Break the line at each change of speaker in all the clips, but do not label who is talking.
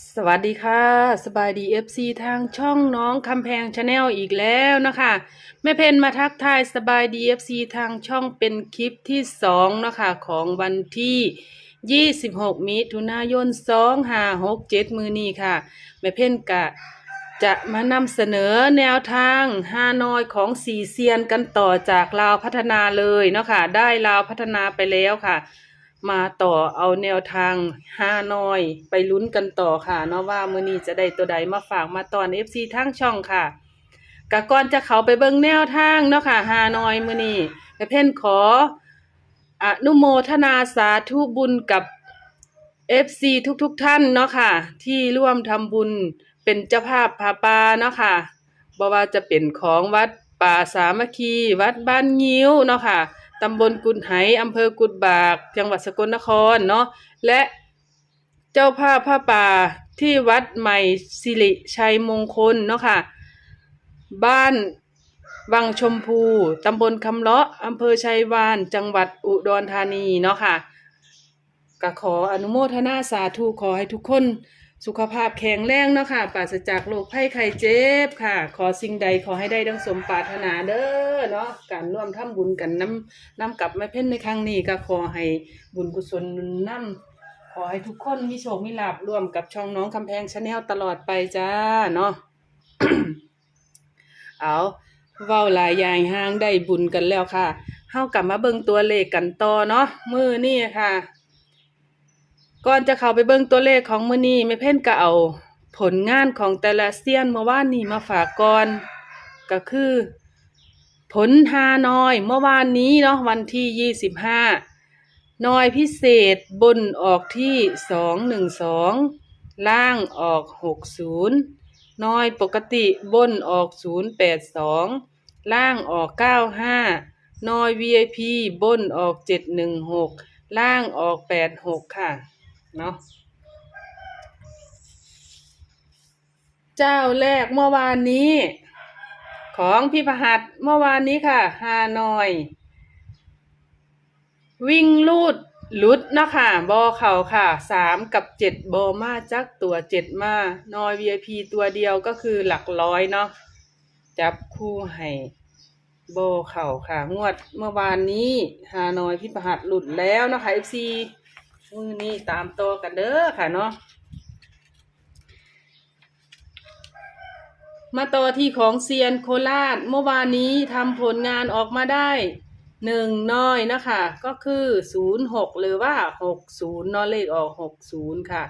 สวัสดีค่ะ สบายดีเอฟซีทางช่องน้องคำแพงชาแนลอีกแล้วนะคะแม่เพนมาทักทายสบายดีเอฟซีทางช่องเป็นคลิปที่สองนะคะของวันที่ 26 มิถุนายน 2567 มือนี้ค่ะ แม่เพนกะจะมานำเสนอแนวทางฮานอยของสีเซียนกันต่อจากลาวพัฒนาเลยเนาะค่ะได้ลาวพัฒนาไปแล้วค่ะ มาต่อเอาแนวทางห้าน้อย ไปลุ้นกันต่อค่ะเนาะว่ามื้อนี้จะได้ตัวใดมาฝากมาตอน FC ทั้งช่องค่ะกะก่อนจะเขาไปเบิ่งแนวทางเนาะค่ะห้าน้อยมื้อนี้แม่เพ่นขออนุโมทนาสาธุบุญกับ FC ทุกๆทท่านเนาะค่ะ ที่ร่วมทำบุญเป็นเจ้าภาพพาปาเนาะค่ะบ่ว่าจะเป็นของวัดป่าสามัคคี วัดบ้านงิ้วเนาะค่ะ ตำบลกุดไหอำเภอกุดบาก จังหวัดสกลนครเนาะและเจ้าภาพผ้าป่าที่วัดใหม่สิริชัยมงคลเนาะค่ะ บ้านวังชมพู ตำบลคำเลาะอำเภอชัยวาน จังหวัดอุดรธานีเนาะค่ะก็ขออนุโมทนาสาธุขอให้ทุกคน สุขภาพแข็งแรงเนาะค่ะปราศจากโรคภัยไข้เจ็บค่ะ ขอสิ่งใดขอให้ได้ดังสมปรารถนาเด้อเนาะการร่วมทำบุญกันน้ำน้ำกับแม่เพ่นในครั้งนี้ก็ขอให้บุญกุศลนุนน้ำขอให้ทุกคนมีโชคมีลาภร่วมกับช่องน้องคำแพงชาแนลตลอดไปจ้าเนาะเอาเว้าหลายอย่างห้างได้บุญกันแล้วค่ะเฮากลับมาเบิ่งตัวเลขกันต่อเนาะมือนี้ค่ะ ก่อนจะเข้าไปเบิ่งตัวเลขของมื้อนี้แม่เพ่นก็เอา ผลงานของแต่ละเซียนเมื่อวานนี้มาฝากก่อน ก็คือ ผลฮานอยเมื่อวานนี้เนาะวันที่ยี่สิบห้านอยพิเศษบนออกที่สองหนึ่งสองล่างออกหกศูนย์นอยปกติบนออกศูนย์แปดสองล่างออกเก้าห้านอย VIP บนออกเจ็ดหนึ่งหกล่างออกแปดหกค่ะ เนาะเจ้าแรกเมื่อวานนี้ ของพี่พหัสเมื่อวานนี้ค่ะฮานอย วิ่งลูดหลุดนะค่ะบอเข่าค่ะสามกับเจ็ดบอมาจักตัวเจ็ดมานอย VIP ตัวเดียวก็คือหลักร้อยเนาะจับคู่ให้โบเข่าค่ะ งวดเมื่อวานนี้ฮานอยพี่ประหัสหลุดแล้วเนาะค่ะ FC มือนี้ตามตัวกันเด้อค่ะเนาะมาต่อที่ของเซียนโคราชเมื่อวานนี้ทำผลงานออกมาได้หนึ่งน้อยนะคะ ก็คือศูนย์หกหรือว่าหกศูนย์นอเลขออกหกศูนย์ค่ะ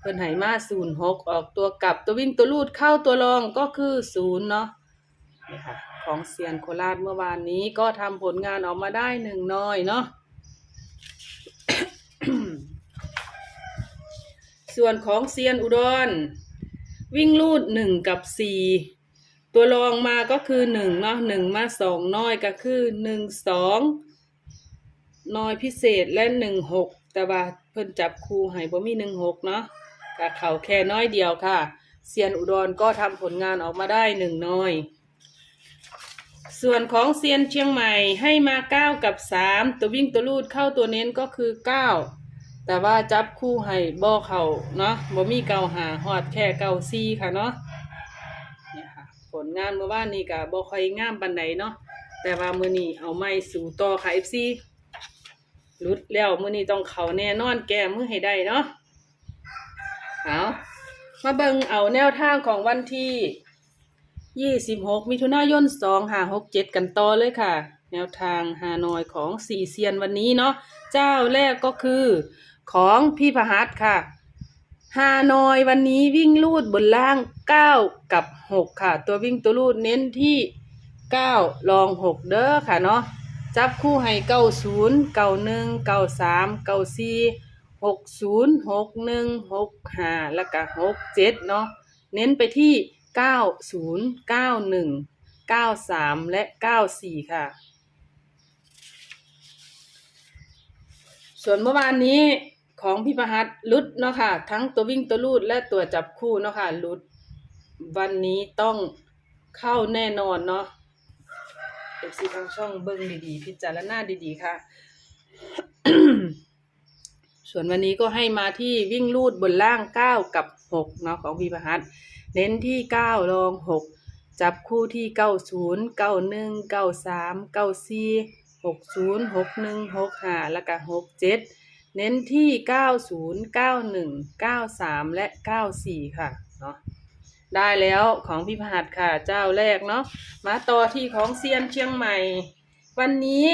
เพิ่นไหมาศูนย์หกออกตัวกลับตัววิ่งตัวลูดเข้าตัวรองก็คือศูนย์เนาะนี่ค่ะ ของเซียนโคราชเมื่อวานนี้ก็ทำผลงานออกมาได้หนึ่งน้อยเนาะ ส่วนของเซียนอุดร วิ่งลูดหนึ่งกับสี่ตัวรองมาก็คือหนึ่งเนาะหนึ่งมาสองน้อยก็คือหนึ่งสองน้อยพิเศษและหนึ่งหกแต่ว่าเพิ่นจับคู่ให้บ่มีหนึ่งหกเนาะกับเขาแค่น้อยเดียวค่ะ เซียนอุดรก็ทำผลงานออกมาได้หนึ่งน้อย ส่วนของเซียนเชียงใหม่ให้มาเก้ากับสามตัววิ่งตัวลูดเข้าตัวเน้นก็คือเก้า แต่ว่าจับคู่ให้บ่เขาเนาะบ่มีเก่าหาฮอดแค่เก่าซีค่ะเนาะเนี่ยค่ะผลงานเมื่อวานนี้ก็บ่ค่อยงามปานใดเนาะแต่ว่ามื้อนี้เอาไม้สู่ต่อค่ะ FC หลุดแล้วมื้อนี้ต้องเขาแน่นอนแก้มือให้ได้เนาะเอามาเบิ่งเอาแนวทางของวันที่ 26 มิถุนายน 2567 กันต่อเลยค่ะ แนวทางฮานอยของสี่เซียนวันนี้เนาะ เจ้าแรกก็คือ ของพี่พหัสค่ะฮานอยวันนี้วิ่งลูดบนล่างเก้ากับหกค่ะ ตัววิ่งตัวลูดเน้นที่เก้าลองหกเด้อค่ะเนาะจับคู่ให้เก้าศูนย์เก้าหนึ่งเก้าแล้วก็หกเนาะเน้นไปที่เก้าศูนย์เก้าหนึ่งเก้าสามและเก้าสี่ค่ะ ส่วนเมื่อวานนี้ ของพี่ประหัตลุดเนาะค่ะ ทั้งตัววิ่งตัวลูดและตัวจับคู่เนาะค่ะลุด วันนี้ต้องเข้าแน่นอนเนาะเอฟซีทางช่องเบิ้งดีๆ พิจารณาดีๆ ค่ะ ส่วนวันนี้ก็ให้มาที่วิ่งลูดบนล่างเก้ากับหกเนาะของพี่ประหัสเน้นที่เก้ารองหกจับคู่ที่เก้าศูนย์เก้าหนึ่งเก้าสามเก้าสี่หกศูนย์หกหนึ่งหกห้าแล้วก็หกเจ็ด เน้นที่เก้าศูนย์เก้าหนึ่งเก้าสามและเก้าสี่ค่ะเนาะได้แล้วของพี่ประหัสค่ะเจ้าแรกเนาะมาต่อที่ของเซียนเชียงใหม่ วันนี้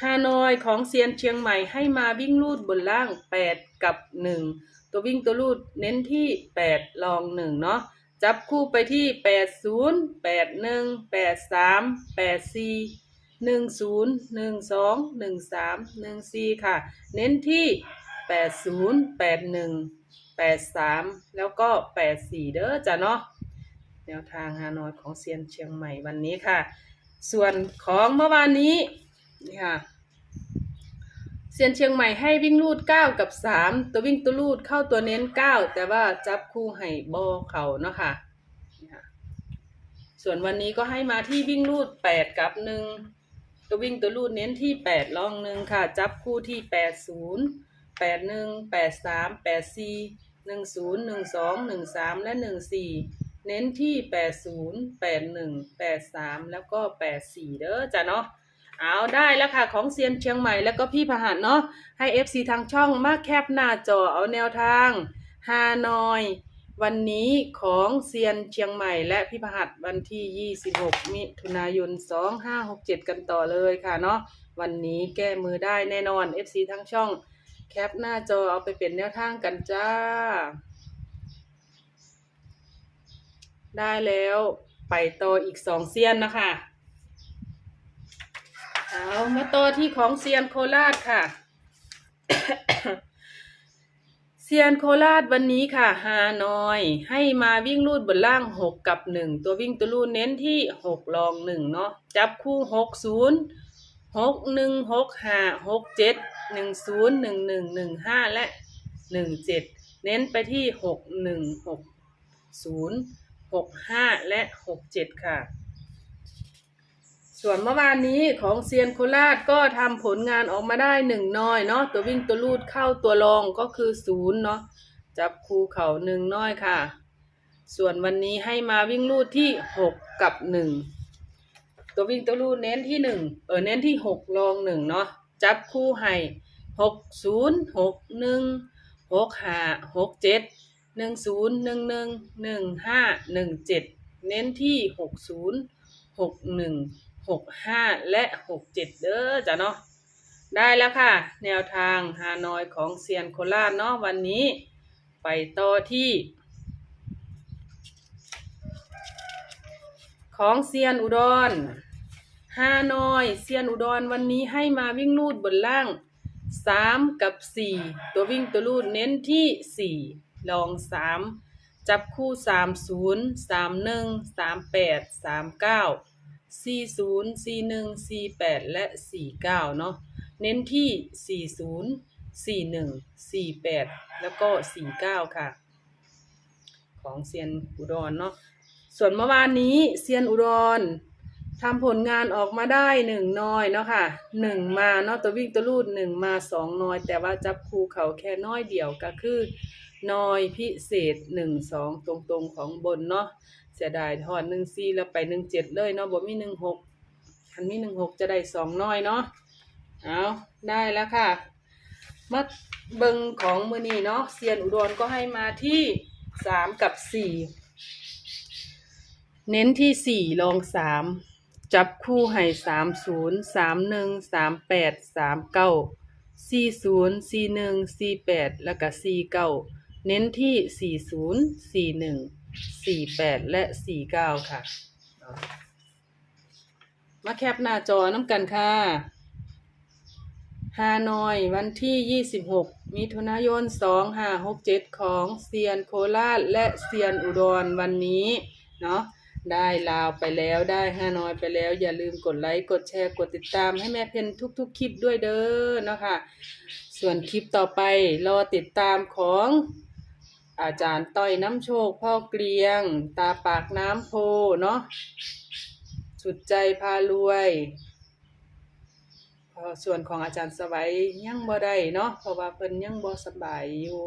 ฮานอยของเซียนเชียงใหม่ให้มาวิ่งลูดบนล่าง 8 กับ 1 ตัววิ่งตัวลูดเน้นที่ 8 ลอง 1 เนาะจับคู่ไปที่ 80 81 83 84 10 12 13 14ค่ะ เน้นที่80 81 83แล้วก็84เด้อจ้ะเนาะแนวทางฮานอยของเซียนเชียงใหม่วันนี้ค่ะ ส่วนของเมื่อวานนี้นี่ค่ะเซียนเชียงใหม่ให้วิ่งลูดเก้ากับสามตัววิ่งตัวลูดเข้าตัวเน้นเก้าแต่ว่าจับคู่ให้บอเขาเนาะค่ะนี่ค่ะส่วนวันนี้ก็ให้มาที่วิ่งลูดแปดกับหนึ่ง ตัววิ่งตัวลูดเน้นที่แปดลองหนึ่งค่ะ จับคู่ที่แปดศูนย์แปดหนึ่งแปดสามแปดสี่หนึ่งศูนย์หนึ่งสองหนึ่งสามและหนึ่งสี่เน้นที่80 81 83แล้วก็84เด้อจ้ะเนาะเอาได้แล้วค่ะ ของเซียนเชียงใหม่แล้วก็พี่พหัสเนาะให้ FC ทางช่องมาแคปหน้าจอเอาแนวทางฮานอย วันนี้ของเซียนเชียงใหม่และพี่พหัสวันที่ 26 มิถุนายน 2567 กันต่อเลยค่ะเนาะวันนี้แก้มือได้แน่นอน FC ทางช่อง แคปหน้าจอเอาไปเป็นแนวทางกันจ้า ได้แล้วไปต่ออีกสองเซียนนะคะเอามาต่อที่ของเซียนโคราชค่ะ เซียนโคราชวันนี้ค่ะฮานอยให้มาวิ่งลูดบนล่างหกกับหนึ่งตัววิ่งตัวลูดเน้นที่หกลองหนึ่งเนาะจับคู่หกศูนย์หกหนึ่งหกหกเจ็ดหนึ่งศูนย์หนึ่งหนึ่งหนึ่งห้าและหนึ่งเจ็ดเน้นไปที่หกหนึ่งหกศูนย์หกห้าและหกเจ็ดค่ะ ส่วนเมื่อวานนี้ของเซียนโคราชก็ทำผลงานออกมาได้หนึ่งน้อยเนาะตัววิ่งตัวลูดเข้าตัวรองก็คือศูนย์เนาะจับคูเข่าหนึ่งน้อยค่ะ ส่วนวันนี้ให้มาวิ่งลูดที่หกกับหนึ่งตัววิ่งตัวลูดเน้นที่หนึ่งเออเน้นที่หกรองหนึ่งเนาะจับคู่ให้หกศูนย์หกหนึ่งหกห้าหกเจ็ดหนึ่งศูนย์หนึ่งหนึ่งหนึ่งห้าหนึ่งเจ็ดเน้นที่หกศูนย์หกหนึ่ง หกห้าและหกเจ็ดเด้อจ้ะเนาะได้แล้วค่ะ แนวทางฮานอยของเซียนโคราชเนาะวันนี้ ไปต่อที่ ของเซียนอุดรฮานอยเซียนอุดรวันนี้ให้มาวิ่งลูดบนล่างสามกับสี่ตัววิ่งตัวลูดเน้นที่สี่ลองสามจับคู่สามศูนย์สามหนึ่งสามแปดสามเก้า สี่ศูนย์สี่หนึ่งสี่แปดและสี่เก้าเนาะเน้นที่สี่ศูนย์สี่หนึ่งสี่แปดแล้วก็สี่เก้าค่ะ ของเซียนอุดรเนาะส่วนเมื่อวานนี้เซียนอุดรทำผลงานออกมาได้หนึ่งน้อยเนาะค่ะหนึ่งมาเนาะตัววิ่งตัวลูดหนึ่งมาสองน้อย แต่ว่าจับคูเขาแค่น้อยเดียวก็คือ น้อยพิเศษหนึ่งสองตรงๆของบนเนาะเสียดายทอดหนึ่งสี่แล้วไปหนึ่งเจ็ดเลยเนาะบ่มีหนึ่งหกคันมีหนึ่งหกจะได้สองน้อยเนาะเอาได้แล้วค่ะมาเบิงของมือนี้เนาะเซียนอุดรก็ให้มาที่สามกับสี่เน้นที่สี่ลองสามจับคู่ให้สามศูนย์สามหนึ่งสามแปดสามเก้าสี่ศูนย์สี่หนึ่งสี่แปดแล้วก็สี่เก้า เน้นที่สี่ศูนย์สี่หนึ่งสี่แปดและสี่เก้าค่ะ มาแคปหน้าจอน้ำกันค่ะฮานอยวันที่ 26 มิถุนายน 2567 ของเซียนโคราชและเซียนอุดรวันนี้ เนาะได้ลาวไปแล้วได้ฮานอยไปแล้ว อย่าลืมกดไลค์ กดแชร์ กดติดตามให้แม่เพนทุกๆคลิปด้วยเด้อเนาะค่ะ ส่วนคลิปต่อไปรอติดตามของ อาจารย์ต้อยน้ำโชค พ่อเกลียง ตาปากน้ำโพเนาะสุดใจพารวยส่วนของอาจารย์สวัยยังบ่ได้เนาะเพราะว่าเพิ่นยังบ่สบายอยู่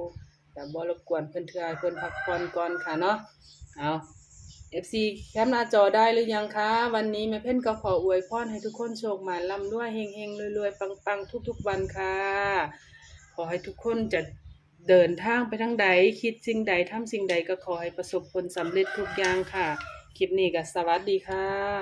แต่บ่รบกวนเพิ่นเทื่อเพิ่นพักผ่อนก่อนค่ะเนาะเอา FC แคปหน้าจอได้หรือยังคะ วันนี้แม่เพ่นก็ขออวยพรให้ทุกคนโชคหมานร่ำรวยเฮงๆรวยๆปังๆทุกๆวันค่ะ ขอให้ทุกคนจะ เดินทางไปทั้งใด คิดสิ่งใดทำสิ่งใดก็ขอให้ประสบผลสำเร็จทุกอย่างค่ะ คลิปนี้ก็สวัสดีค่ะ